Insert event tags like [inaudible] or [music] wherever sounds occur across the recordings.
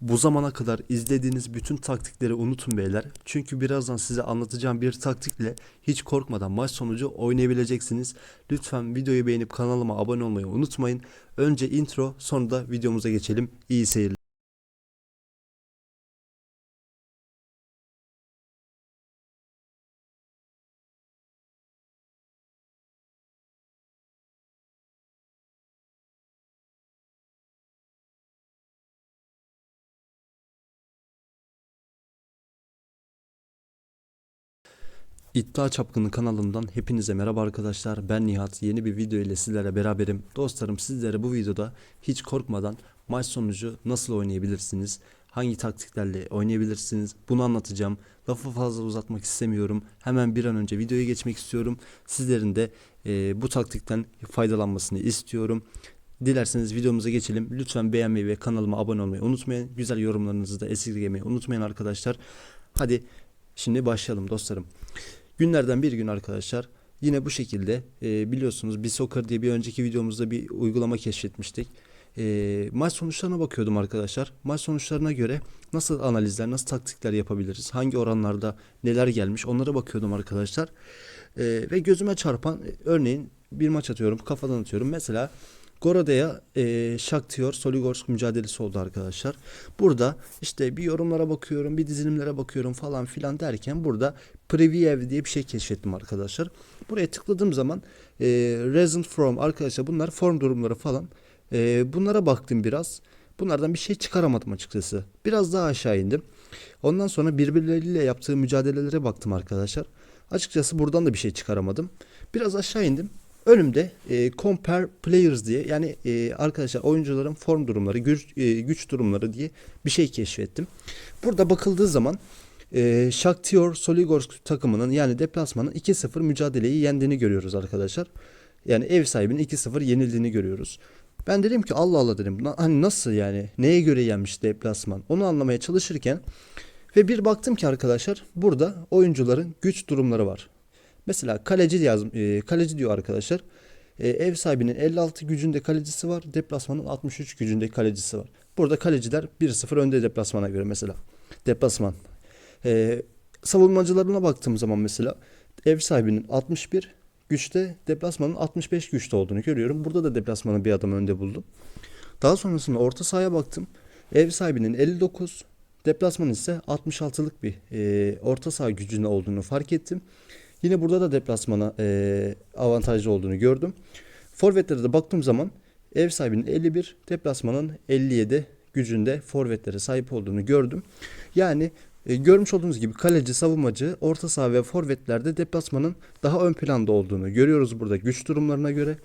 Bu zamana kadar izlediğiniz bütün taktikleri unutun beyler. Çünkü birazdan size anlatacağım bir taktikle hiç korkmadan maç sonucu oynayabileceksiniz. Lütfen videoyu beğenip kanalıma abone olmayı unutmayın. Önce intro sonra da videomuza geçelim. İyi seyirler. İddia Çapkını kanalından hepinize merhaba arkadaşlar. Ben Nihat. Yeni bir video ile sizlerle beraberim. Dostlarım sizlere bu videoda hiç korkmadan maç sonucu nasıl oynayabilirsiniz? Hangi taktiklerle oynayabilirsiniz? Bunu anlatacağım. Lafı fazla uzatmak istemiyorum. Hemen bir an önce videoya geçmek istiyorum. Sizlerin de e, bu taktikten faydalanmasını istiyorum. Dilerseniz videomuza geçelim. Lütfen beğenmeyi ve kanalıma abone olmayı unutmayın. Güzel yorumlarınızı da esirgemeyi unutmayın arkadaşlar. Hadi şimdi başlayalım dostlarım. Günlerden bir gün arkadaşlar yine bu şekilde e, biliyorsunuz bir soccer diye bir önceki videomuzda bir uygulama keşfetmiştik. E, maç sonuçlarına bakıyordum arkadaşlar. Maç sonuçlarına göre nasıl analizler, nasıl taktikler yapabiliriz, hangi oranlarda neler gelmiş onlara bakıyordum arkadaşlar. E, ve gözüme çarpan e, örneğin bir maç atıyorum, kafadan atıyorum. Mesela Goroda'ya e, Shakhtar Soligorsk mücadelesi oldu arkadaşlar. Burada işte bir yorumlara bakıyorum, bir dizilimlere bakıyorum falan filan derken burada Preview diye bir şey keşfettim arkadaşlar. Buraya tıkladığım zaman e, Result From arkadaşlar bunlar form durumları falan. E, bunlara baktım biraz. Bunlardan bir şey çıkaramadım açıkçası. Biraz daha aşağı indim. Ondan sonra birbirleriyle yaptığı mücadelelere baktım arkadaşlar. Açıkçası buradan da bir şey çıkaramadım. Biraz aşağı indim. Önümde e, compare players diye yani e, arkadaşlar oyuncuların form durumları, güç, e, güç durumları diye bir şey keşfettim. Burada bakıldığı zaman e, Shakhtar Soligorsk takımının yani deplasmanın 2-0 mücadeleyi yendiğini görüyoruz arkadaşlar. Yani ev sahibinin 2-0 yenildiğini görüyoruz. Ben dedim ki Allah Allah dedim. Hani nasıl yani? Neye göre yenmiş deplasman? Onu anlamaya çalışırken ve bir baktım ki arkadaşlar burada oyuncuların güç durumları var. Mesela kaleci yaz, e, kaleci diyor arkadaşlar. E, ev sahibinin 56 gücünde kalecisi var. Deplasmanın 63 gücünde kalecisi var. Burada kaleciler 1-0 önde deplasmana göre mesela. Deplasman. E, savunmacılarına baktığım zaman mesela ev sahibinin 61 güçte deplasmanın 65 güçte olduğunu görüyorum. Burada da deplasmanın bir adım önde buldum. Daha sonrasında orta sahaya baktım. Ev sahibinin 59, deplasman ise 66'lık bir e, orta saha gücünde olduğunu fark ettim. Yine burada da deplasmana e, avantajlı olduğunu gördüm. Forvetlere de baktığım zaman ev sahibinin 51, deplasmanın 57 gücünde forvetlere sahip olduğunu gördüm. Yani e, görmüş olduğunuz gibi kaleci, savunmacı, orta saha ve forvetlerde deplasmanın daha ön planda olduğunu görüyoruz burada güç durumlarına göre.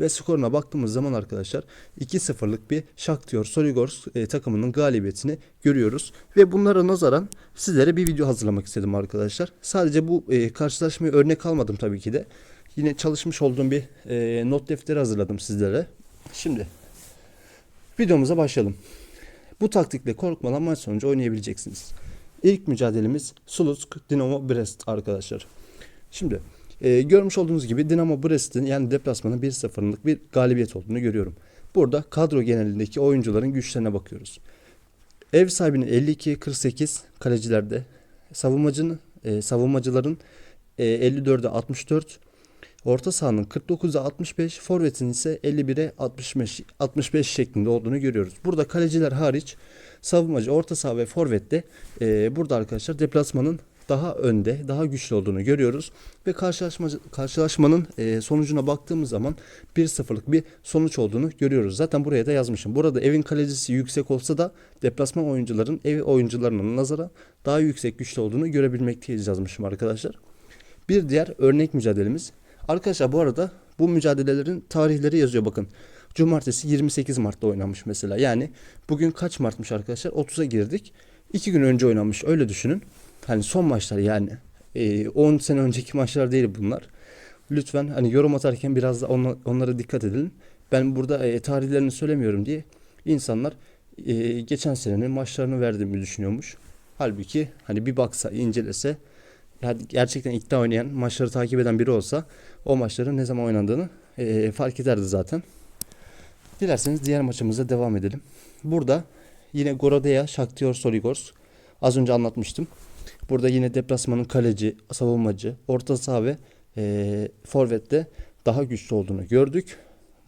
Ve skoruna baktığımız zaman arkadaşlar 2-0'lık bir Shakhtar Soligorsk e, takımının galibiyetini görüyoruz. Ve bunlara nazaran sizlere bir video hazırlamak istedim arkadaşlar. Sadece bu e, karşılaşmayı örnek almadım tabii ki de. Yine çalışmış olduğum bir e, not defteri hazırladım sizlere. Şimdi videomuza başlayalım. Bu taktikle korkmadan maç sonucu oynayabileceksiniz. İlk mücadelemiz Slutsk Dinamo Brest arkadaşlar. Şimdi e, görmüş olduğunuz gibi Dinamo Brest'in yani deplasmanın 1-0'lık bir galibiyet olduğunu görüyorum. Burada kadro genelindeki oyuncuların güçlerine bakıyoruz. Ev sahibinin 52-48 kalecilerde, savunmacının e, savunmacıların e, 54'e 64, orta sahanın 49'a 65, forvetin ise 51'e 65 65 şeklinde olduğunu görüyoruz. Burada kaleciler hariç savunmacı, orta saha ve forvette e, burada arkadaşlar deplasmanın daha önde, daha güçlü olduğunu görüyoruz. Ve karşılaşma, karşılaşmanın e, sonucuna baktığımız zaman 1-0'lık bir sonuç olduğunu görüyoruz. Zaten buraya da yazmışım. Burada evin kalecisi yüksek olsa da deplasman oyuncuların ev oyuncularının nazara daha yüksek güçlü olduğunu görebilmekteyiz yazmışım arkadaşlar. Bir diğer örnek mücadelemiz. Arkadaşlar bu arada bu mücadelelerin tarihleri yazıyor bakın. Cumartesi 28 Mart'ta oynanmış mesela. Yani bugün kaç Mart'mış arkadaşlar? 30'a girdik. 2 gün önce oynanmış öyle düşünün. Hani son maçlar yani. Ee, 10 sene önceki maçlar değil bunlar. Lütfen hani yorum atarken biraz da ona- onlara dikkat edin. Ben burada e, tarihlerini söylemiyorum diye insanlar e, geçen senenin maçlarını verdiğimi düşünüyormuş. Halbuki hani bir baksa incelese gerçekten iddia oynayan maçları takip eden biri olsa o maçların ne zaman oynandığını e, fark ederdi zaten. Dilerseniz diğer maçımıza devam edelim. Burada Yine Gorodea, Shakhtar Soligorsk. Az önce anlatmıştım. Burada yine deplasmanın kaleci, savunmacı, orta saha ve e, forvette daha güçlü olduğunu gördük.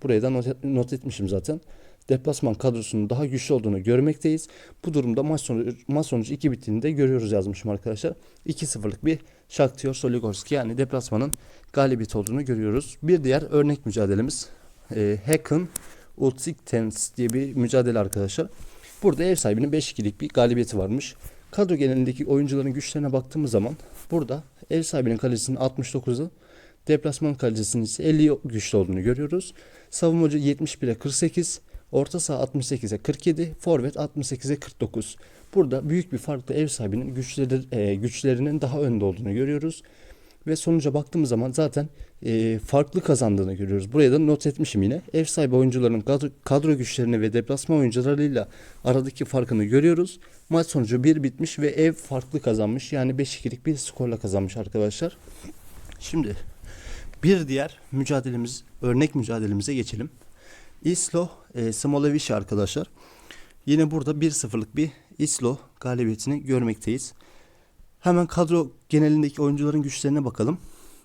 Buraya da not, et- not etmişim zaten. Deplasman kadrosunun daha güçlü olduğunu görmekteyiz. Bu durumda maç sonucu, maç sonucu 2 bittiğini de görüyoruz yazmışım arkadaşlar. 2-0'lık bir Shakhtar Soligorsk yani deplasmanın galibiyet olduğunu görüyoruz. Bir diğer örnek mücadelemiz e, Hacken Ultiktens diye bir mücadele arkadaşlar. Burada ev sahibinin 5-2'lik bir galibiyeti varmış. Kadro genelindeki oyuncuların güçlerine baktığımız zaman burada ev sahibinin kalecisinin 69'u, deplasman kalecisinin ise 50 güçlü olduğunu görüyoruz. Savunmacı 71'e 48, orta saha 68'e 47, forvet 68'e 49. Burada büyük bir farkla ev sahibinin güçleri, e, güçlerinin daha önde olduğunu görüyoruz. Ve sonuca baktığımız zaman zaten e, farklı kazandığını görüyoruz. Buraya da not etmişim yine. Ev sahibi oyuncuların kadro, güçlerini ve deplasman oyuncularıyla aradaki farkını görüyoruz. Maç sonucu 1 bitmiş ve ev farklı kazanmış. Yani 5-2'lik bir skorla kazanmış arkadaşlar. Şimdi bir diğer mücadelemiz, örnek mücadelemize geçelim. Islo e, Smolevic arkadaşlar. Yine burada 1-0'lık bir Islo galibiyetini görmekteyiz. Hemen kadro genelindeki oyuncuların güçlerine bakalım.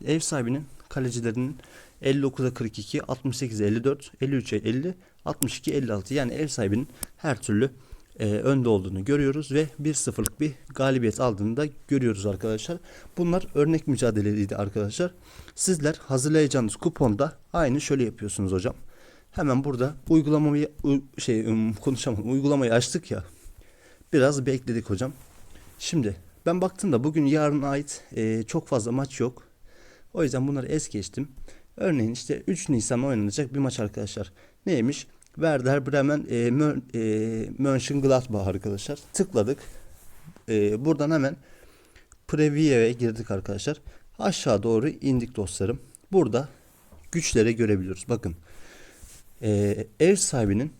Ev sahibinin kalecilerinin 59'a 42, 68'e 54, 53'e 50, 62 56 yani ev sahibinin her türlü e, önde olduğunu görüyoruz ve 1-0'lık bir galibiyet aldığını da görüyoruz arkadaşlar. Bunlar örnek mücadeleydi arkadaşlar. Sizler hazırlayacağınız kuponda aynı şöyle yapıyorsunuz hocam. Hemen burada uygulamayı şey ım, konuşamadım. Uygulamayı açtık ya. Biraz bekledik hocam. Şimdi ben baktığımda bugün yarına ait e, çok fazla maç yok. O yüzden bunları es geçtim. Örneğin işte 3 Nisan oynanacak bir maç arkadaşlar. Neymiş? Werder Bremen e, Mön, e, Mönchengladbach arkadaşlar. Tıkladık. E, buradan hemen Preview'e girdik arkadaşlar. Aşağı doğru indik dostlarım. Burada güçleri görebiliyoruz. Bakın. E, ev sahibinin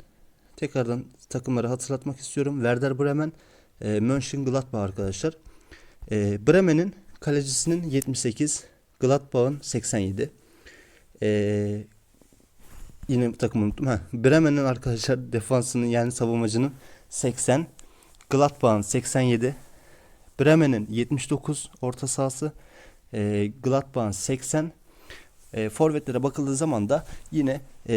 tekrardan takımları hatırlatmak istiyorum. Werder Bremen e, Mönchengladbach arkadaşlar. E, Bremen'in kalecisinin 78, Gladbach'ın 87. E, yine takımı unuttum. Ha, Bremen'in arkadaşlar defansının yani savunmacının 80, Gladbach'ın 87, Bremen'in 79 orta sahası, e, Gladbach'ın 80. E, forvetlere bakıldığı zaman da yine e,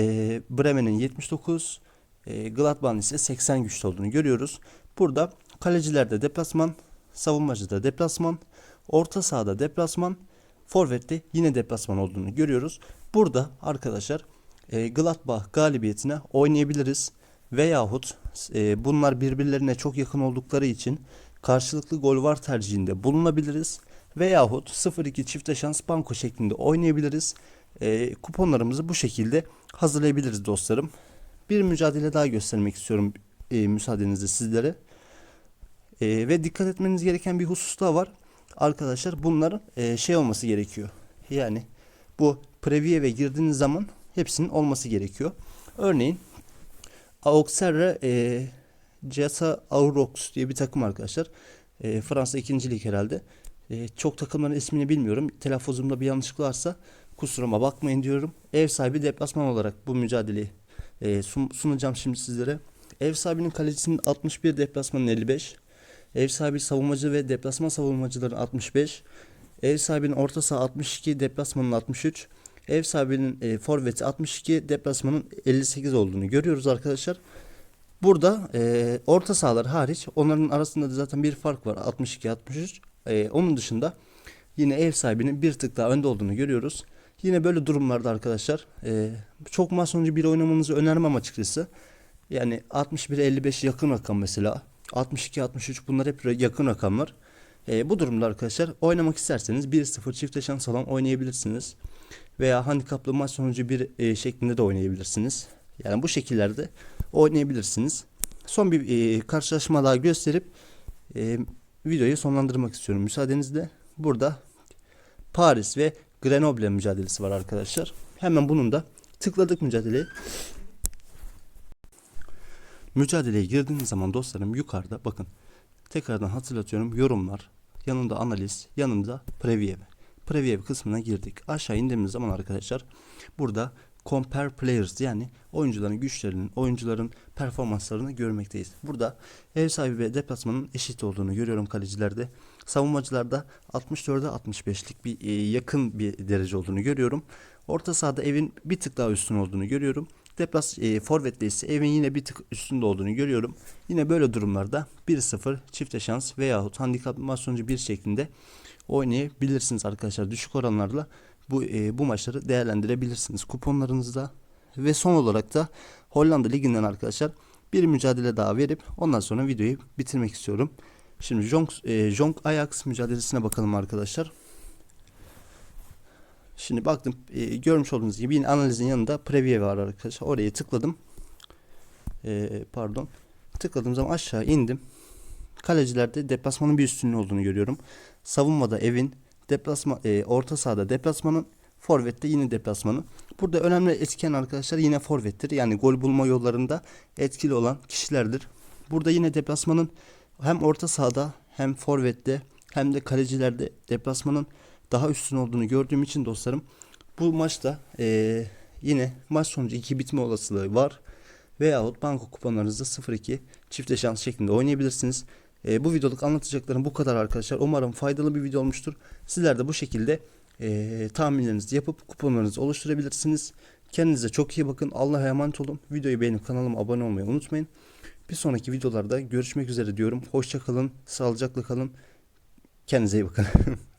Bremen'in 79, e, Gladbach'ın ise 80 güçlü olduğunu görüyoruz. Burada kalecilerde deplasman, savunmacıda deplasman, orta sahada deplasman, forvette yine deplasman olduğunu görüyoruz. Burada arkadaşlar e, Gladbach galibiyetine oynayabiliriz veyahut e, bunlar birbirlerine çok yakın oldukları için karşılıklı gol var tercihinde bulunabiliriz veyahut 0-2 çifte şans banko şeklinde oynayabiliriz. E, kuponlarımızı bu şekilde hazırlayabiliriz dostlarım. Bir mücadele daha göstermek istiyorum e, müsaadenizle sizlere. E, ve dikkat etmeniz gereken bir husus daha var. Arkadaşlar bunların e, şey olması gerekiyor. Yani bu preview'e girdiğiniz zaman hepsinin olması gerekiyor. Örneğin Auxerre e, Jasa Aurox diye bir takım arkadaşlar. E, Fransa 2. lig herhalde. E, çok takımların ismini bilmiyorum. Telaffuzumda bir yanlışlık varsa kusuruma bakmayın diyorum. Ev sahibi deplasman olarak bu mücadeleyi e, sun- sunacağım şimdi sizlere. Ev sahibinin kalecisinin 61, deplasmanın 55. Ev sahibi savunmacı ve deplasman savunmacıların 65. Ev sahibinin orta saha 62, deplasmanın 63. Ev sahibinin e, forveti 62, deplasmanın 58 olduğunu görüyoruz arkadaşlar. Burada e, orta sahalar hariç onların arasında da zaten bir fark var 62-63. E, onun dışında yine ev sahibinin bir tık daha önde olduğunu görüyoruz. Yine böyle durumlarda arkadaşlar e, çok maç sonucu bir oynamanızı önermem açıkçası. Yani 61-55 yakın rakam mesela. 62-63 bunlar hep yakın rakamlar. E, bu durumda arkadaşlar oynamak isterseniz 1-0 çifte şans falan oynayabilirsiniz. Veya handikaplı maç sonucu bir e, şeklinde de oynayabilirsiniz. Yani bu şekillerde oynayabilirsiniz. Son bir e, karşılaşma daha gösterip e, videoyu sonlandırmak istiyorum. Müsaadenizle burada Paris ve Grenoble mücadelesi var arkadaşlar. Hemen bunun da tıkladık mücadeleyi. Mücadeleye girdiğiniz zaman dostlarım yukarıda bakın tekrardan hatırlatıyorum yorumlar yanında analiz yanında preview preview kısmına girdik aşağı indiğimiz zaman arkadaşlar burada compare players yani oyuncuların güçlerinin, oyuncuların performanslarını görmekteyiz. Burada ev sahibi ve deplasmanın eşit olduğunu görüyorum kalecilerde. Savunmacılarda 64'e 65'lik bir e, yakın bir derece olduğunu görüyorum. Orta sahada evin bir tık daha üstün olduğunu görüyorum. Deplas e, forvette ise evin yine bir tık üstünde olduğunu görüyorum. Yine böyle durumlarda 1-0 çifte şans veyahut handikap maç sonucu 1 şeklinde oynayabilirsiniz arkadaşlar. Düşük oranlarla bu e, bu maçları değerlendirebilirsiniz kuponlarınızda. Ve son olarak da Hollanda Ligi'nden arkadaşlar bir mücadele daha verip ondan sonra videoyu bitirmek istiyorum. Şimdi Jonk, e, Jonk Ajax mücadelesine bakalım arkadaşlar. Şimdi baktım e, görmüş olduğunuz gibi yine analizin yanında preview var arkadaşlar. Oraya tıkladım. E, pardon. Tıkladığım zaman aşağı indim. Kalecilerde deplasmanın bir üstünlüğü olduğunu görüyorum. Savunmada evin, deplasma e, orta sahada deplasmanın, forvette yine deplasmanın. Burada önemli etken arkadaşlar yine forvettir. Yani gol bulma yollarında etkili olan kişilerdir. Burada yine deplasmanın hem orta sahada hem forvette hem de kalecilerde deplasmanın daha üstün olduğunu gördüğüm için dostlarım bu maçta eee, yine maç sonucu 2 bitme olasılığı var. Veyahut banko kuponlarınızda 0-2 çifte şans şeklinde oynayabilirsiniz. Eee, bu videoluk anlatacaklarım bu kadar arkadaşlar. Umarım faydalı bir video olmuştur. Sizler de bu şekilde eee tahminlerinizi yapıp kuponlarınızı oluşturabilirsiniz. Kendinize çok iyi bakın. Allah'a emanet olun. Videoyu beğenip kanalıma abone olmayı unutmayın. Bir sonraki videolarda görüşmek üzere diyorum. Hoşça kalın, sağlıcakla kalın. Kendinize iyi bakın. [laughs]